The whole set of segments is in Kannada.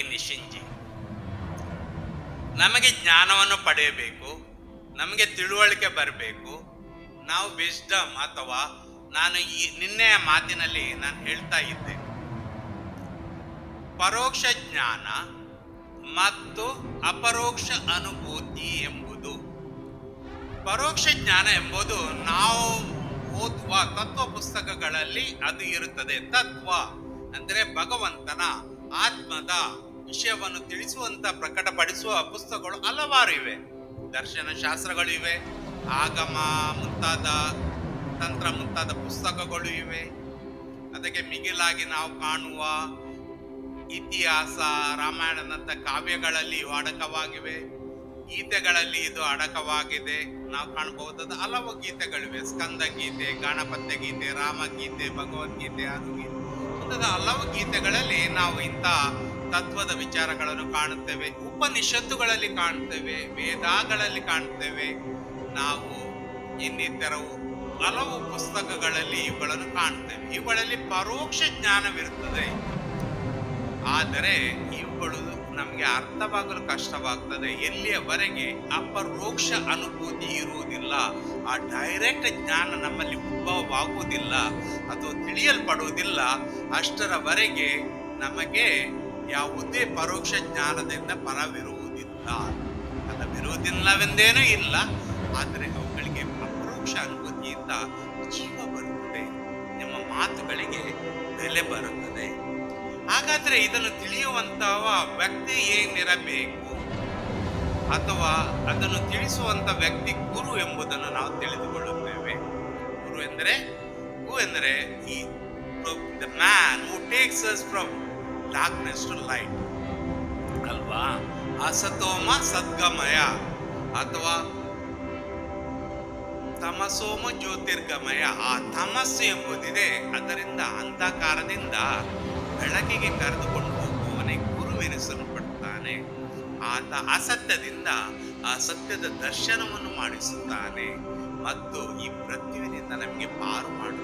ಯೋಗಿ ನಿಶಿಂಜಿ. ನಮಗೆ ಜ್ಞಾನವನ್ನು ಪಡೆಯಬೇಕು, ನಮಗೆ ತಿಳುವಳಿಕೆ ಬರಬೇಕು. ನಾವು ವಿಸ್ಡಮ್ ಅಥವಾ ನಾನು ಈ ನಿನ್ನೆಯ ಮಾತಿನಲ್ಲಿ ನಾನು ಹೇಳ್ತಾ ಇದ್ದೆ. ಪರೋಕ್ಷ ಜ್ಞಾನ ಮತ್ತು ಅಪರೋಕ್ಷ ಅನುಭೂತಿ ಎಂಬುದು. ಪರೋಕ್ಷ ಜ್ಞಾನ ಎಂಬುದು ನಾವು ಓದುವ ತತ್ವ ಪುಸ್ತಕಗಳಲ್ಲಿ ಅದು ಇರುತ್ತದೆ. ತತ್ವ ಅಂದ್ರೆ ಭಗವಂತನ ಆತ್ಮದ ವಿಷಯವನ್ನು ತಿಳಿಸುವಂತ ಪ್ರಕಟಪಡಿಸುವ ಪುಸ್ತಕಗಳು ಹಲವಾರು ಇವೆ. ದರ್ಶನ ಶಾಸ್ತ್ರಗಳು ಇವೆ, ಆಗಮ ಮುಂತಾದ ತಂತ್ರ ಮುಂತಾದ ಪುಸ್ತಕಗಳು ಇವೆ. ಅದಕ್ಕೆ ಮಿಗಿಲಾಗಿ ನಾವು ಕಾಣುವ ಇತಿಹಾಸ ರಾಮಾಯಣದಂತ ಕಾವ್ಯಗಳಲ್ಲಿ ಅಡಕವಾಗಿವೆ. ಗೀತೆಗಳಲ್ಲಿ ಇದು ಅಡಕವಾಗಿದೆ. ನಾವು ಕಾಣಬಹುದಾದ ಹಲವು ಗೀತೆಗಳಿವೆ. ಸ್ಕಂದ ಗೀತೆ, ಗಣಪತ್ಯ ಗೀತೆ ರಾಮಗೀತೆ ಭಗವದ್ಗೀತೆ ಅನುಗೀತೆ ಮುಂತಾದ ಹಲವು ಗೀತೆಗಳಲ್ಲಿ ನಾವು ಇಂಥ ತತ್ವದ ವಿಚಾರಗಳನ್ನು ಕಾಣುತ್ತೇವೆ, ಉಪನಿಷತ್ತುಗಳಲ್ಲಿ ಕಾಣುತ್ತೇವೆ, ವೇದಗಳಲ್ಲಿ ಕಾಣುತ್ತೇವೆ. ನಾವು ಇನ್ನಿತರವು ಹಲವು ಪುಸ್ತಕಗಳಲ್ಲಿ ಇವುಗಳನ್ನು ಕಾಣುತ್ತೇವೆ. ಇವುಗಳಲ್ಲಿ ಪರೋಕ್ಷ ಜ್ಞಾನವಿರುತ್ತದೆ. ಆದರೆ ಇವುಗಳು ನಮಗೆ ಅರ್ಥವಾಗಲು ಕಷ್ಟವಾಗ್ತದೆ. ಎಲ್ಲಿಯವರೆಗೆ ಅಪರೋಕ್ಷ ಅನುಭೂತಿ ಇರುವುದಿಲ್ಲ, ಆ ಡೈರೆಕ್ಟ್ ಜ್ಞಾನ ನಮ್ಮಲ್ಲಿ ಉದ್ಭವವಾಗುವುದಿಲ್ಲ ಅಥವಾ ತಿಳಿಯಲ್ಪಡುವುದಿಲ್ಲ, ಅಷ್ಟರವರೆಗೆ ನಮಗೆ ಯಾವುದೇ ಪರೋಕ್ಷ ಜ್ಞಾನದಿಂದ ಫಲವಿರುವುದಿಲ್ಲ ಫಲವಿರುವುದಿಲ್ಲವೆಂದೇನೂ ಇಲ್ಲ. ಆದರೆ ಅವುಗಳಿಗೆ ಅಪರೋಕ್ಷ ಅನುಭೂತಿಯಿಂದ ಜೀವ ಬರುತ್ತದೆ. ನಿಮ್ಮ ಮಾತುಗಳಿಗೆ ಬೆಲೆ ಬರುತ್ತದೆ. ಹಾಗಾದ್ರೆ ಇದನ್ನು ತಿಳಿಯುವಂತಹ ವ್ಯಕ್ತಿ ಏನಿರಬೇಕು? ಅಥವಾ ಅದನ್ನು ತಿಳಿಸುವಂತ ವ್ಯಕ್ತಿ ಗುರು ಎಂಬುದನ್ನು ನಾವು ತಿಳಿದುಕೊಳ್ಳುತ್ತೇವೆ. ಗುರು ಎಂದರೆ ಗುರು ಎಂದರೆ, ಈ man who takes us from darkness to light ಅಲ್ವಾ? ಅಸತೋಮ ಸದ್ಗಮಯ. ಅಥವಾ ತಮಸೋಮ ಜ್ಯೋತಿರ್ಗಮಯ. ಆ ತಮಸ್ಸು ಎಂಬುದಿದೆ. ಅದರಿಂದ ಅಂಧಕಾರದಿಂದ ಬೆಳಕಿಗೆ ಕರೆದುಕೊಂಡು ಹೋಗುವವನೇ ಗುರುವೆನಿಸಲ್ಪಡ್ತಾನೆ. ಆತ ಅಸತ್ಯದಿಂದ ಆ ಸತ್ಯದ ದರ್ಶನವನ್ನು ಮಾಡಿಸುತ್ತಾನೆ. ಮತ್ತು ಈ ಪೃಥ್ವಿನಿಂದ ನಮಗೆ ಪಾರು ಮಾಡುತ್ತಾನೆ.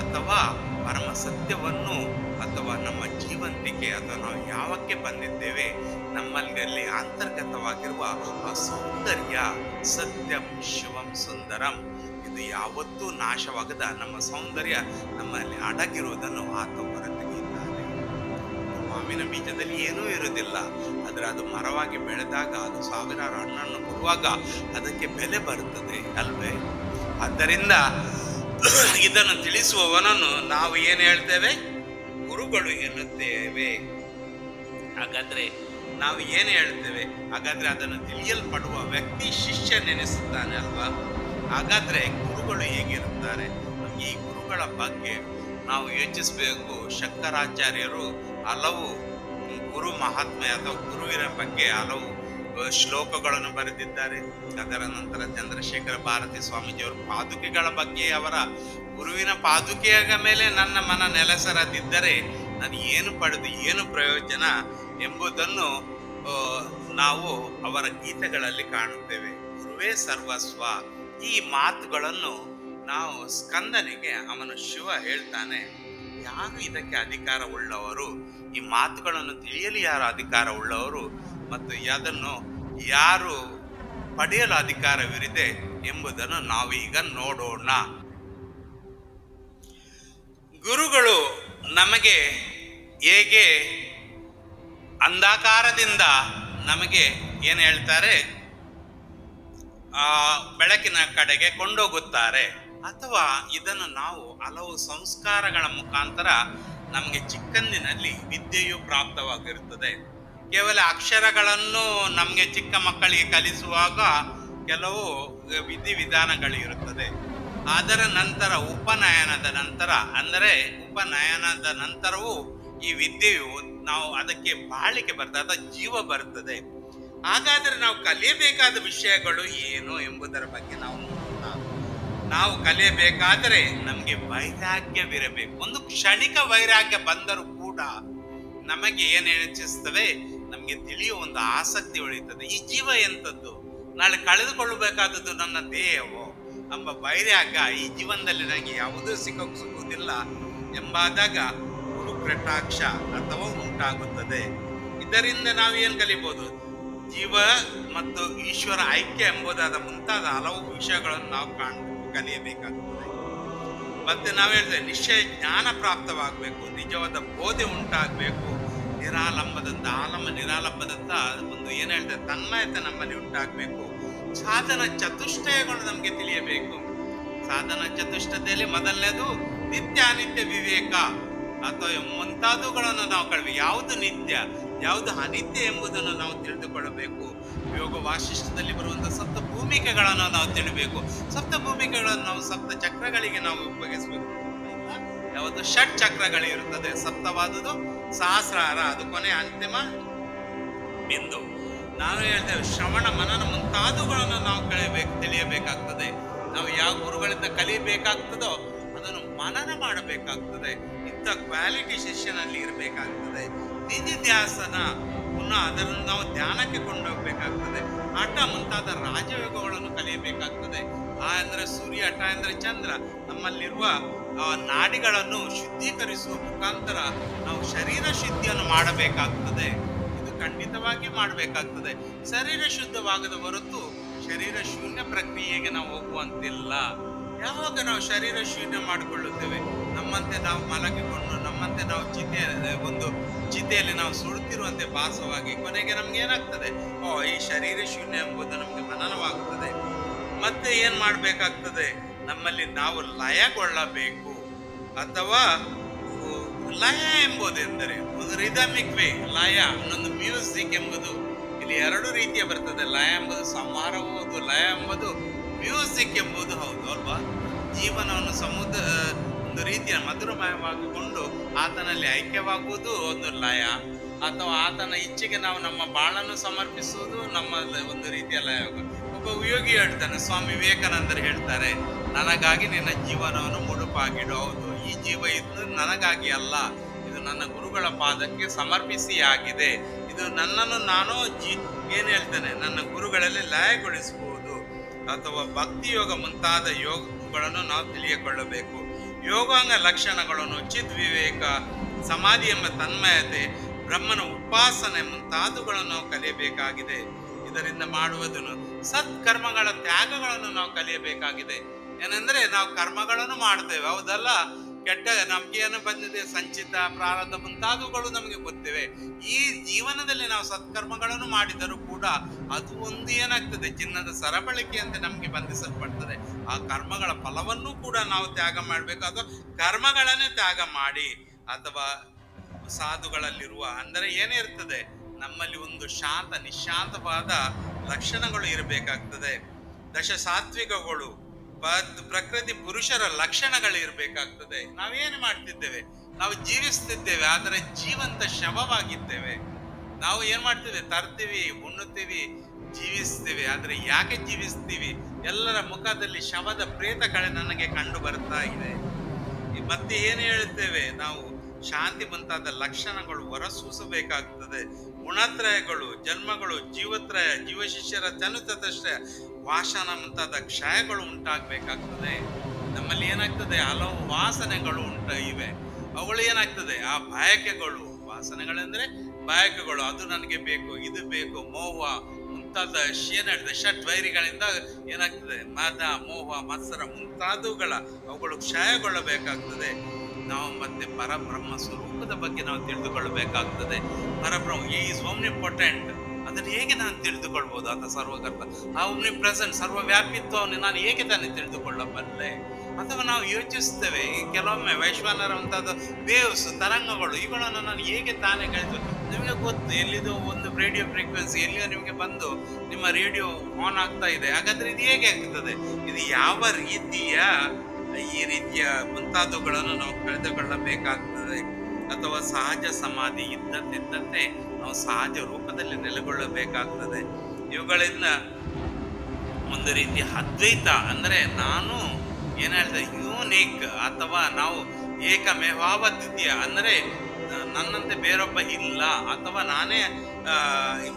ಅಥವಾ ಪರಮ ಸತ್ಯವನ್ನು ಅಥವಾ ನಮ್ಮ ಜೀವಂತಿಕೆ ಅಥವಾ ನಾವು ಯಾವಕ್ಕೆ ಬಂದಿದ್ದೇವೆ ನಮ್ಮಲ್ಲಿ ಅಂತರ್ಗತವಾಗಿರುವ ಆ ಸೌಂದರ್ಯ ಸತ್ಯಂ ಶಿವಂ ಸುಂದರಂ. ಇದು ಯಾವತ್ತೂ ನಾಶವಾಗದ ನಮ್ಮ ಸೌಂದರ್ಯ ನಮ್ಮಲ್ಲಿ ಅಡಗಿರುವುದನ್ನು ಆತ ಹೊರತೆಗೆಯುತ್ತಾನೆ. ಮಾವಿನ ಬೀಜದಲ್ಲಿ ಏನೂ ಇರುವುದಿಲ್ಲ, ಆದರೆ ಅದು ಮರವಾಗಿ ಬೆಳೆದಾಗ, ಅದು ಸಾವಿರಾರು ಹಣ್ಣನ್ನು ಕೊಡುವಾಗ ಅದಕ್ಕೆ ಬೆಲೆ ಬರುತ್ತದೆ ಅಲ್ವೇ? ಆದ್ದರಿಂದ ಇದನ್ನು ತಿಳಿಸುವವನನ್ನು ನಾವು ಏನು ಹೇಳ್ತೇವೆ? ಗುರುಗಳು ಎನ್ನುತ್ತೇವೆ. ಹಾಗಾದ್ರೆ ನಾವು ಏನು ಹೇಳ್ತೇವೆ? ಹಾಗಾದ್ರೆ ಅದನ್ನು ತಿಳಿಯಲ್ಪಡುವ ವ್ಯಕ್ತಿ ಶಿಷ್ಯ ನೆನೆಸುತ್ತಾನೆ ಅಲ್ವಾ? ಹಾಗಾದ್ರೆ ಗುರುಗಳು ಹೇಗಿರುತ್ತಾರೆ? ಈ ಗುರುಗಳ ಬಗ್ಗೆ ನಾವು ಯೋಚಿಸಬೇಕು. ಶಂಕರಾಚಾರ್ಯರು ಹಲವು ಗುರು ಮಹಾತ್ಮೆ ಅಥವಾ ಗುರುವಿನ ಬಗ್ಗೆ ಹಲವು ಶ್ಲೋಕಗಳನ್ನು ಬರೆದಿದ್ದಾರೆ. ಅದರ ನಂತರ ಚಂದ್ರಶೇಖರ ಭಾರತಿ ಸ್ವಾಮೀಜಿಯವರು ಪಾದುಕೆಗಳ ಬಗ್ಗೆ ಅವರ ಗುರುವಿನ ಪಾದುಕೆಯ ಮೇಲೆ ನನ್ನ ಮನ ನೆಲೆಸರದಿದ್ದರೆ ನಾನು ಏನು ಪಡೆದು ಏನು ಪ್ರಯೋಜನ ಎಂಬುದನ್ನು ನಾವು ಅವರ ಗೀತೆಗಳಲ್ಲಿ ಕಾಣುತ್ತೇವೆ. ಗುರುವೇ ಸರ್ವಸ್ವ. ಈ ಮಾತುಗಳನ್ನು ನಾವು ಸ್ಕಂದನಿಗೆ, ಅವನು ಶಿವ ಹೇಳ್ತಾನೆ, ಯಾರು ಇದಕ್ಕೆ ಅಧಿಕಾರ ಉಳ್ಳವರು ಈ ಮಾತುಗಳನ್ನು ತಿಳಿಯಲು ಯಾರು ಅಧಿಕಾರ ಉಳ್ಳವರು ಮತ್ತು ಅದನ್ನು ಯಾರು ಪಡೆಯಲು ಅಧಿಕಾರವಿರಿದೆ ಎಂಬುದನ್ನು ನಾವೀಗ ನೋಡೋಣ. ಗುರುಗಳು ನಮಗೆ ಹೇಗೆ ಅಂಧಕಾರದಿಂದ ನಮಗೆ ಏನು ಹೇಳ್ತಾರೆ? ಬೆಳಕಿನ ಕಡೆಗೆ ಕೊಂಡೋಗುತ್ತಾರೆ. ಅಥವಾ ಇದನ್ನು ನಾವು ಹಲವು ಸಂಸ್ಕಾರಗಳ ಮುಖಾಂತರ ನಮಗೆ ಚಿಕ್ಕಂದಿನಲ್ಲಿ ವಿದ್ಯೆಯು ಪ್ರಾಪ್ತವಾಗಿರುತ್ತದೆ. ಕೇವಲ ಅಕ್ಷರಗಳನ್ನು ನಮಗೆ ಚಿಕ್ಕ ಮಕ್ಕಳಿಗೆ ಕಲಿಸುವಾಗ ಕೆಲವು ವಿಧಿವಿಧಾನಗಳಿರುತ್ತದೆ. ಅದರ ನಂತರ ಉಪನಯನದ ನಂತರ, ಅಂದರೆ ಉಪನಯನದ ನಂತರವೂ ಈ ವಿದ್ಯೆಯು ನಾವು ಅದಕ್ಕೆ ಬಾಳಿಕೆ ಬರ್ತದೆ ಜೀವ ಬರ್ತದೆ. ಹಾಗಾದರೆ ನಾವು ಕಲಿಯಬೇಕಾದ ವಿಷಯಗಳು ಏನು ಎಂಬುದರ ಬಗ್ಗೆ ನಾವು ನಾವು ಕಲಿಯಬೇಕಾದರೆ ನಮಗೆ ವೈರಾಗ್ಯವಿರಬೇಕು. ಒಂದು ಕ್ಷಣಿಕ ವೈರಾಗ್ಯ ಬಂದರೂ ಕೂಡ ನಮಗೆ ಏನು ಹೆಚ್ಚಿಸ್ತವೆ ನಮಗೆ ತಿಳಿಯುವ ಒಂದು ಆಸಕ್ತಿ ಉಳಿಯುತ್ತದೆ. ಈ ಜೀವ ಎಂಥದ್ದು ನಾಳೆ ಕಳೆದುಕೊಳ್ಳಬೇಕಾದದ್ದು ನನ್ನ ದೇಹವೋ? ಎಂಬ ಬೈರ್ಯಾಗ ಈ ಜೀವನದಲ್ಲಿ ನನಗೆ ಯಾವುದೂ ಸಿಕ್ಕ ಸಿಗುವುದಿಲ್ಲ ಎಂಬಾದಾಗ ಕಟಾಕ್ಷ ಅಥವಾ ಉಂಟಾಗುತ್ತದೆ. ಇದರಿಂದ ನಾವು ಏನು ಕಲಿಬಹುದು ಜೀವ ಮತ್ತು ಈಶ್ವರ ಐಕ್ಯ ಎಂಬುದಾದ ಮುಂತಾದ ಹಲವು ವಿಷಯಗಳನ್ನು ನಾವು ಕಾಣ್ ಕಲಿಯಬೇಕಾಗುತ್ತದೆ ಮತ್ತೆ ನಾವು ಹೇಳ್ತೇವೆ, ನಿಶ್ಚಯ ಜ್ಞಾನ ಪ್ರಾಪ್ತವಾಗಬೇಕು, ನಿಜವಾದ ಬೋಧೆ ಉಂಟಾಗಬೇಕು. ನಿರಾಲಂಬದಂತ, ಆಲಂಬ ನಿರಾಲಂಬದಂತ ಒಂದು ಏನು ಹೇಳ್ತಾರೆ, ತನ್ಮಯತೆ ನಮ್ಮಲ್ಲಿ ಉಂಟಾಗಬೇಕು. ಸಾಧನ ಚತುಷ್ಟಯಗಳು ನಮಗೆ ತಿಳಿಯಬೇಕು. ಸಾಧನ ಚತುಷ್ಟತೆಯಲ್ಲಿ ಮೊದಲನೇದು ನಿತ್ಯ ಅನಿತ್ಯ ವಿವೇಕ. ಅಥವಾ ಮುಂತಾದವುಗಳನ್ನು ನಾವು ಕಳ್ವಿ ಯಾವುದು ನಿತ್ಯ, ಯಾವುದು ಅನಿತ್ಯ ಎಂಬುದನ್ನು ನಾವು ತಿಳಿದುಕೊಳ್ಳಬೇಕು. ಯೋಗ ವಾಶಿಷ್ಠದಲ್ಲಿ ಬರುವಂತಹ ಸಪ್ತ ಭೂಮಿಕೆಗಳನ್ನು ನಾವು ತಿಳಿಬೇಕು. ಸಪ್ತ ಭೂಮಿಕೆಗಳನ್ನು ನಾವು ಸಪ್ತ ಚಕ್ರಗಳಿಗೆ ನಾವು ಉಪಯೋಗಿಸಬೇಕು. ಯಾವುದು ಷಟ್ ಚಕ್ರಗಳಿರುತ್ತದೆ. ಸಪ್ತವಾದುದು ಸಹಸ್ರಾರ, ಅದು ಕೊನೆ ಅಂತಿಮ ಬಿಂದು. ನಾವು ಹೇಳ್ತೇವೆ ಶ್ರವಣ ಮನನ ಮುಂತಾದವುಗಳನ್ನು ನಾವು ಕಲಿಬೇಕು ತಿಳಿಯಬೇಕಾಗ್ತದೆ. ನಾವು ಯಾವ ಗುರುಗಳಿಂದ ಕಲಿಯಬೇಕಾಗ್ತದೋ ಅದನ್ನು ಮನನ ಮಾಡಬೇಕಾಗ್ತದೆ. ಇಂಥ ಕ್ವಾಲಿಟಿ ಶಿಷ್ಯನಲ್ಲಿ ಇರಬೇಕಾಗ್ತದೆ. ನಿಧಿಧ್ಯಾಸನ ಪುನಃ ಅದನ್ನು ನಾವು ಧ್ಯಾನಕ್ಕೆ ಕೊಂಡೋಗ್ಬೇಕಾಗ್ತದೆ. ಆಟ ಮುಂತಾದ ರಾಜಯೋಗಗಳನ್ನು ಕಲಿಯಬೇಕಾಗ್ತದೆ. ಆ ಅಂದರೆ ಸೂರ್ಯ, ಟ ಅಂದರೆ ಚಂದ್ರ, ನಮ್ಮಲ್ಲಿರುವ ನಾಡಿಗಳನ್ನು ಶುದ್ಧೀಕರಿಸುವ ಮುಖಾಂತರ ನಾವು ಶರೀರ ಶುದ್ಧಿಯನ್ನು ಮಾಡಬೇಕಾಗ್ತದೆ. ಇದು ಖಂಡಿತವಾಗಿ ಮಾಡಬೇಕಾಗ್ತದೆ. ಶರೀರ ಶುದ್ಧವಾಗದ ಹೊರತು ಶರೀರ ಶೂನ್ಯ ಪ್ರಕ್ರಿಯೆಗೆ ನಾವು ಹೋಗುವಂತಿಲ್ಲ. ಯಾವಾಗ ನಾವು ಶರೀರ ಶೂನ್ಯ ಮಾಡಿಕೊಳ್ಳುತ್ತೇವೆ? ನಮ್ಮಂತೆ ನಾವು ಮಲಗಿಕೊಂಡು, ನಮ್ಮಂತೆ ನಾವು ಚಿತೆ, ಒಂದು ಚಿತೆಯಲ್ಲಿ ನಾವು ಸುಡುತ್ತಿರುವಂತೆ ಭಾಸವಾಗಿ ಕೊನೆಗೆ ನಮ್ಗೆ ಏನಾಗ್ತದೆ? ಓ, ಈ ಶರೀರ ಶೂನ್ಯ ಎಂಬುದು ನಮಗೆ ಮನನವಾಗುತ್ತದೆ. ಮತ್ತೆ ಏನ್ ಮಾಡ್ಬೇಕಾಗ್ತದೆ? ನಮ್ಮಲ್ಲಿ ನಾವು ಲಯಗೊಳ್ಳಬೇಕು. ಅಥವಾ ಲಯ ಎಂಬುದೆಂದರೆ ಒಂದು ರಿದಮಿಕ್ ವೇ ಲಯ ಒಂದು ಮ್ಯೂಸಿಕ್ ಎಂಬುದು. ಇಲ್ಲಿ ಎರಡು ರೀತಿಯ ಬರ್ತದೆ. ಲಯ ಎಂಬುದು ಸಂಹಾರವುದು ಲಯ ಎಂಬುದು ಮ್ಯೂಸಿಕ್ ಎಂಬುದು ಹೌದು ಅಲ್ವಾ? ಜೀವನವನ್ನು ಸಮುದ್ರ ಒಂದು ರೀತಿಯ ಮಧುರಮಯವಾಗಿಕೊಂಡು ಆತನಲ್ಲಿ ಐಕ್ಯವಾಗುವುದು ಒಂದು ಲಯ. ಅಥವಾ ಆತನ ಇಚ್ಛೆಗೆ ನಾವು ನಮ್ಮ ಬಾಳನ್ನು ಸಮರ್ಪಿಸುವುದು ನಮ್ಮ ಒಂದು ರೀತಿಯ ಲಯ. ಒಬ್ಬ ಯೋಗಿ ಹೇಳ್ತಾನೆ, ಸ್ವಾಮಿ ವಿವೇಕಾನಂದರು ಹೇಳ್ತಾರೆ, ನನಗಾಗಿ ನಿನ್ನ ಜೀವನವನ್ನು ಮುಡುಪಾಗಿಡು. ಹೌದು, ಈ ಜೀವ ಇದು ನನಗಾಗಿ ಅಲ್ಲ, ಇದು ನನ್ನ ಗುರುಗಳ ಪಾದಕ್ಕೆ ಸಮರ್ಪಿಸಿ ಆಗಿದೆ ಇದು ನನ್ನನ್ನು ನಾನು ಜೀ, ಏನು ಹೇಳ್ತೇನೆ, ನನ್ನ ಗುರುಗಳಲ್ಲಿ ಲಯಗೊಳಿಸಬಹುದು ಅಥವಾ ಭಕ್ತಿ ಯೋಗ ಮುಂತಾದ ಯೋಗಗಳನ್ನು ನಾವು ತಿಳಿಯಿಕೊಳ್ಳಬೇಕು. ಯೋಗಾಂಗ ಲಕ್ಷಣಗಳನ್ನು, ಚಿದ್ ವಿವೇಕ, ಸಮಾಧಿ ಎಂಬ ತನ್ಮಯತೆ, ಬ್ರಹ್ಮನ ಉಪಾಸನೆ ಮುಂತಾದವುಗಳನ್ನು ಕಲಿಯಬೇಕಾಗಿದೆ. ಇದರಿಂದ ಮಾಡುವುದನ್ನು ಸತ್ಕರ್ಮಗಳ ತ್ಯಾಗಗಳನ್ನು ನಾವು ಕಲಿಯಬೇಕಾಗಿದೆ. ಏನಂದ್ರೆ ನಾವು ಕರ್ಮಗಳನ್ನು ಮಾಡ್ತೇವೆ ಹೌದಲ್ಲ? ಕೆಟ್ಟ ನಮ್ಗೆ ಏನು ಬಂದಿದೆ? ಸಂಚಿತ ಪ್ರಾರಬ್ಧ ಮುಂತಾದವುಗಳು ನಮಗೆ ಗೊತ್ತಿವೆ. ಈ ಜೀವನದಲ್ಲಿ ನಾವು ಸತ್ಕರ್ಮಗಳನ್ನು ಮಾಡಿದರೂ ಕೂಡ ಅದು ಒಂದು ಏನಾಗ್ತದೆ? ಚಿನ್ನದ ಅಂತ ನಮಗೆ ಬಂಧಿಸಲ್ಪಡ್ತದೆ. ಆ ಕರ್ಮಗಳ ಫಲವನ್ನು ಕೂಡ ನಾವು ತ್ಯಾಗ ಮಾಡಬೇಕು. ಅಥವಾ ಕರ್ಮಗಳನ್ನೇ ತ್ಯಾಗ ಮಾಡಿ. ಅಥವಾ ಸಾಧುಗಳಲ್ಲಿರುವ, ಅಂದರೆ ಏನೇ ಇರ್ತದೆ ನಮ್ಮಲ್ಲಿ ಒಂದು ಶಾಂತ ನಿಶಾಂತವಾದ ಲಕ್ಷಣಗಳು ಇರಬೇಕಾಗ್ತದೆ. ದಶ ಸಾತ್ವಿಕಗಳು ಪ- ಪ್ರಕೃತಿ ಪುರುಷರ ಲಕ್ಷಣಗಳು ಇರಬೇಕಾಗ್ತದೆ. ನಾವೇನು ಮಾಡ್ತಿದ್ದೇವೆ? ನಾವು ಜೀವಿಸ್ತಿದ್ದೇವೆ, ಆದರೆ ಜೀವಂತ ಶವವಾಗಿದ್ದೇವೆ. ನಾವು ಏನು ಮಾಡ್ತೇವೆ? ತರ್ತೀವಿ, ಉಣ್ಣುತ್ತೀವಿ, ಜೀವಿಸ್ತೀವಿ. ಆದರೆ ಯಾಕೆ ಜೀವಿಸ್ತೀವಿ? ಎಲ್ಲರ ಮುಖದಲ್ಲಿ ಶವದ ಪ್ರೇತಗಳೇ ನನಗೆ ಕಂಡು ಬರ್ತಾ ಇದೆ. ಮತ್ತೆ ಏನು ಹೇಳುತ್ತೇವೆ ನಾವು ಶಾಂತಿ ಮುಂತಾದ ಲಕ್ಷಣಗಳು ಹೊರಸೂಸಬೇಕಾಗ್ತದೆ ಗುಣತ್ರಯಗಳು, ಜನ್ಮಗಳು, ಜೀವತ್ರಯ, ಜೀವಶಿಷ್ಯರ ಜನತದಷ್ಟೇ ವಾಸನ ಮುಂತಾದ ಕ್ಷಯಗಳು ಉಂಟಾಗಬೇಕಾಗ್ತದೆ. ನಮ್ಮಲ್ಲಿ ಏನಾಗ್ತದೆ? ಹಲವು ವಾಸನೆಗಳು ಉಂಟ ಇವೆ. ಅವುಗಳು ಏನಾಗ್ತದೆ? ಆ ಬಯಕೆಗಳು. ವಾಸನೆಗಳೆಂದ್ರೆ ಬಯಕೆಗಳು. ಅದು ನನಗೆ ಬೇಕು, ಇದು ಬೇಕು, ಮೋಹ ಮುಂತಾದ ಏನಾಗ್ತದೆ ಷಟ್ ವೈರಿಗಳಿಂದ ಏನಾಗ್ತದೆ? ಮದ, ಮೋಹ, ಮತ್ಸರ ಮುಂತಾದವುಗಳ ಅವುಗಳು ಕ್ಷಯಗೊಳ್ಳಬೇಕಾಗ್ತದೆ. ನಾವು ಮತ್ತೆ ಪರಬ್ರಹ್ಮ ಸ್ವರೂಪದ ಬಗ್ಗೆ ನಾವು ತಿಳಿದುಕೊಳ್ಳಬೇಕಾಗ್ತದೆ. ಪರಬ್ರಹ್ಮ ಈಸ್ ಓಮ್ನಿ ಪೊಟೆಂಟ್ ಅದನ್ನು ಹೇಗೆ ನಾನು ತಿಳಿದುಕೊಳ್ಬೋದು? ಅಂತ ಸರ್ವಕರ್ತ. ಆ ಒಮ್ನಿ ಪ್ರೆಸೆಂಟ್ ಸರ್ವವ್ಯಾಪಿತ್ವವನ್ನು ನಾನು ಹೇಗೆ ತಾನೇ ತಿಳಿದುಕೊಳ್ಳಬಲ್ಲೆ? ಅಥವಾ ನಾವು ಯೋಚಿಸ್ತೇವೆ ಕೆಲವೊಮ್ಮೆ ವೈಶ್ವಾನರ ಮುಂತಾದ ವೇವ್ಸ್ ತರಂಗಗಳು, ಇವುಗಳನ್ನು ನಾನು ಹೇಗೆ ತಾನೇ ಕಳಿಸು ನಿಮಗೆ ಗೊತ್ತು, ಎಲ್ಲಿದು ಒಂದು ರೇಡಿಯೋ ಫ್ರೀಕ್ವೆನ್ಸಿ ಎಲ್ಲಿಯೋ ನಿಮಗೆ ಬಂದು ನಿಮ್ಮ ರೇಡಿಯೋ ಆನ್ ಆಗ್ತಾ ಇದೆ. ಹಾಗಾದ್ರೆ ಇದು ಹೇಗೆ ಆಗ್ತದೆ? ಇದು ಯಾವ ರೀತಿಯ ಈ ರೀತಿಯ ಮುಂತಾದವುಗಳನ್ನು ನಾವು ಕಳೆದುಕೊಳ್ಳಬೇಕಾಗ್ತದೆ. ಅಥವಾ ಸಹಜ ಸಮಾಧಿ ಇದ್ದಂತಿದ್ದಂತೆ ನಾವು ಸಹಜ ರೂಪದಲ್ಲಿ ನೆಲೆಗೊಳ್ಳಬೇಕಾಗ್ತದೆ. ಇವುಗಳಿಂದ ಒಂದು ರೀತಿ ಅದ್ವೈತ ಅಂದರೆ ನಾನು ಏನು ಹೇಳಿದೆ ಯೂನಿಕ್ ಅಥವಾ ನಾವು ಏಕಮೇವಾವದ್ವಿತೀಯ ಅಂದರೆ ನನ್ನಂತೆ ಬೇರೊಬ್ಬ ಇಲ್ಲ ಅಥವಾ ನಾನೇ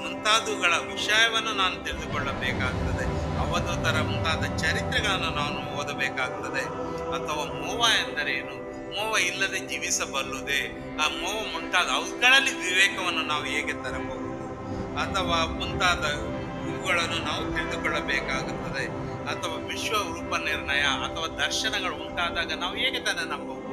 ಮುಂತಾದವುಗಳ ವಿಷಯವನ್ನು ನಾನು ತಿಳಿದುಕೊಳ್ಳಬೇಕಾಗ್ತದೆ. ಅವಧೂತರ ಮುಂತಾದ ಚರಿತ್ರೆಗಳನ್ನು ನಾನು ಓದಬೇಕಾಗ್ತದೆ. ಅಥವಾ ಮೋವ ಎಂದರೇನು? ಮೋವ ಇಲ್ಲದೆ ಜೀವಿಸಬಲ್ಲುದೇ? ಆ ಮೋವ ಮುಂತಾದ ಅವುಗಳಲ್ಲಿ ವಿವೇಕವನ್ನು ನಾವು ಹೇಗೆ ತರಬಹುದು? ಅಥವಾ ಮುಂತಾದ ಇವುಗಳನ್ನು ನಾವು ತಿಳಿದುಕೊಳ್ಳಬೇಕಾಗುತ್ತದೆ. ಅಥವಾ ವಿಶ್ವ ರೂಪ ನಿರ್ಣಯ, ಅಥವಾ ದರ್ಶನಗಳು ಉಂಟಾದಾಗ ನಾವು ಹೇಗೆ ತಾನೆ ನಂಬಬಹುದು?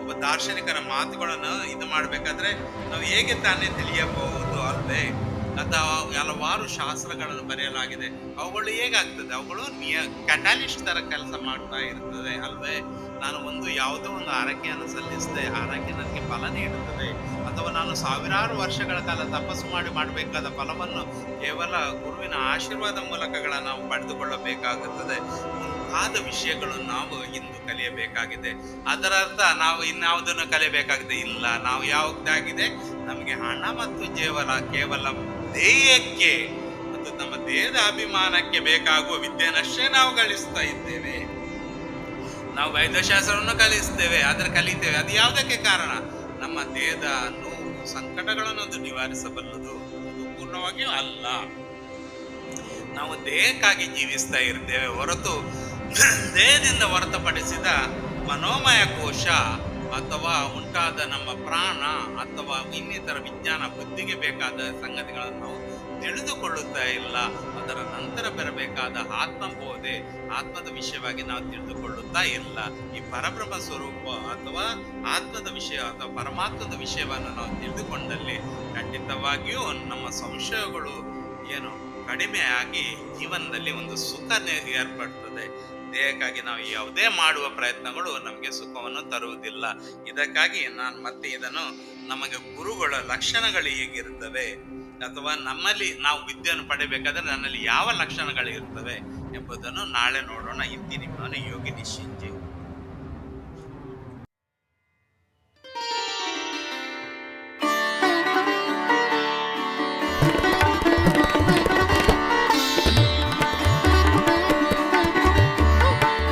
ಒಬ್ಬ ದಾರ್ಶನಿಕರ ಮಾತುಗಳನ್ನು ಇದು ಮಾಡಬೇಕಾದ್ರೆ ನಾವು ಹೇಗೆ ತಾನೇ ತಿಳಿಯಬಹುದು ಅಲ್ವೇ? ಅಥವಾ ಹಲವಾರು ಶಾಸ್ತ್ರಗಳನ್ನು ಬರೆಯಲಾಗಿದೆ. ಅವುಗಳು ಹೇಗಾಗ್ತದೆ? ಅವುಗಳು ನಿಯ ಕ್ಯಾಟಾಲಿಸ್ಟ್ ತರ ಕೆಲಸ ಮಾಡ್ತಾ ಇರ್ತದೆ ಅಲ್ವೇ? ನಾನು ಒಂದು ಯಾವುದೋ ಒಂದು ಆರೈಕೆಯನ್ನು ಸಲ್ಲಿಸಿದೆ. ಆರೈಕೆ ನನಗೆ ಫಲ ನೀಡುತ್ತದೆ. ಅಥವಾ ನಾನು ಸಾವಿರಾರು ವರ್ಷಗಳ ಕಾಲ ತಪಸ್ಸು ಮಾಡಿ ಮಾಡಬೇಕಾದ ಫಲವನ್ನು ಕೇವಲ ಗುರುವಿನ ಆಶೀರ್ವಾದ ಮೂಲಕಗಳ ನಾವು ಪಡೆದುಕೊಳ್ಳಬೇಕಾಗುತ್ತದೆ. ಆದ ವಿಷಯಗಳು ನಾವು ಇಂದು ಕಲಿಯಬೇಕಾಗಿದೆ. ಅದರ ಅರ್ಥ ನಾವು ಇನ್ಯಾವುದನ್ನು ಕಲಿಯಬೇಕಾಗಿದೆ? ಇಲ್ಲ. ನಾವು ಯಾವುದಾಗಿದೆ? ನಮಗೆ ಹಣ ಮತ್ತು ಜೇವಲ ಕೇವಲ ದೇಹಕ್ಕೆ ಮತ್ತು ನಮ್ಮ ದೇಹದ ಅಭಿಮಾನಕ್ಕೆ ಬೇಕಾಗುವ ವಿದ್ಯೆನಷ್ಟೇ ನಾವು ಗಳಿಸ್ತಾ ಇದ್ದೇವೆ. ನಾವು ವೈದ್ಯಶಾಸ್ತ್ರವನ್ನು ಕಲಿಸ್ತೇವೆ ಅದರ ಕಲಿತೇವೆ. ಅದು ಯಾವುದಕ್ಕೆ ಕಾರಣ? ನಮ್ಮ ದೇಹದ ನೋವು ಸಂಕಟಗಳನ್ನು ಅದು ನಿವಾರಿಸಬಲ್ಲದು ಪೂರ್ಣವಾಗಿಯೂ ಅಲ್ಲ. ನಾವು ದೇಹಕ್ಕಾಗಿ ಜೀವಿಸ್ತಾ ಇರ್ತೇವೆ ಹೊರತು ದೇಹದಿಂದ ಹೊರತುಪಡಿಸಿದ ಮನೋಮಯ ಕೋಶ ಅಥವಾ ಉಂಟಾದ ನಮ್ಮ ಪ್ರಾಣ ಅಥವಾ ಇನ್ನಿತರ ವಿಜ್ಞಾನ ಬುದ್ಧಿಗೆ ಬೇಕಾದ ಸಂಗತಿಗಳನ್ನು ನಾವು ತಿಳಿದುಕೊಳ್ಳುತ್ತಾ ಇಲ್ಲ, ಅದರ ನಂತರ ಬರಬೇಕಾದ ಆತ್ಮಬೋಧೆ, ಆತ್ಮದ ವಿಷಯವಾಗಿ ನಾವು ತಿಳಿದುಕೊಳ್ಳುತ್ತಾ ಇಲ್ಲ. ಈ ಪರಬ್ರಹ್ಮ ಸ್ವರೂಪ ಅಥವಾ ಆತ್ಮದ ವಿಷಯ ಅಥವಾ ಪರಮಾತ್ಮದ ವಿಷಯವನ್ನು ನಾವು ತಿಳಿದುಕೊಂಡಲ್ಲಿ ಖಂಡಿತವಾಗಿಯೂ ನಮ್ಮ ಸಂಶಯಗಳು ಏನು ಕಡಿಮೆಯಾಗಿ ಜೀವನದಲ್ಲಿ ಒಂದು ಸುಖ ಏರ್ಪಡ್ತದೆ. ದೇಹಕ್ಕಾಗಿ ನಾವು ಯಾವುದೇ ಮಾಡುವ ಪ್ರಯತ್ನಗಳು ನಮಗೆ ಸುಖವನ್ನು ತರುವುದಿಲ್ಲ. ಇದಕ್ಕಾಗಿ ನಾನು ಮತ್ತೆ ಇದನ್ನು ನಮಗೆ ಗುರುಗಳ ಲಕ್ಷಣಗಳು ಹೇಗಿರುತ್ತವೆ ಅಥವಾ ನಮ್ಮಲ್ಲಿ ನಾವು ವಿದ್ಯೆಯನ್ನು ಪಡೆಯಬೇಕಾದ್ರೆ ನನ್ನಲ್ಲಿ ಯಾವ ಲಕ್ಷಣಗಳು ಇರ್ತವೆ ಎಂಬುದನ್ನು ನಾಳೆ ನೋಡೋಣ. ಇಂತಿ ನಿಮ್ಮನ್ನು ಯೋಗಿ ನಿಶ್ಚಿಂತೆ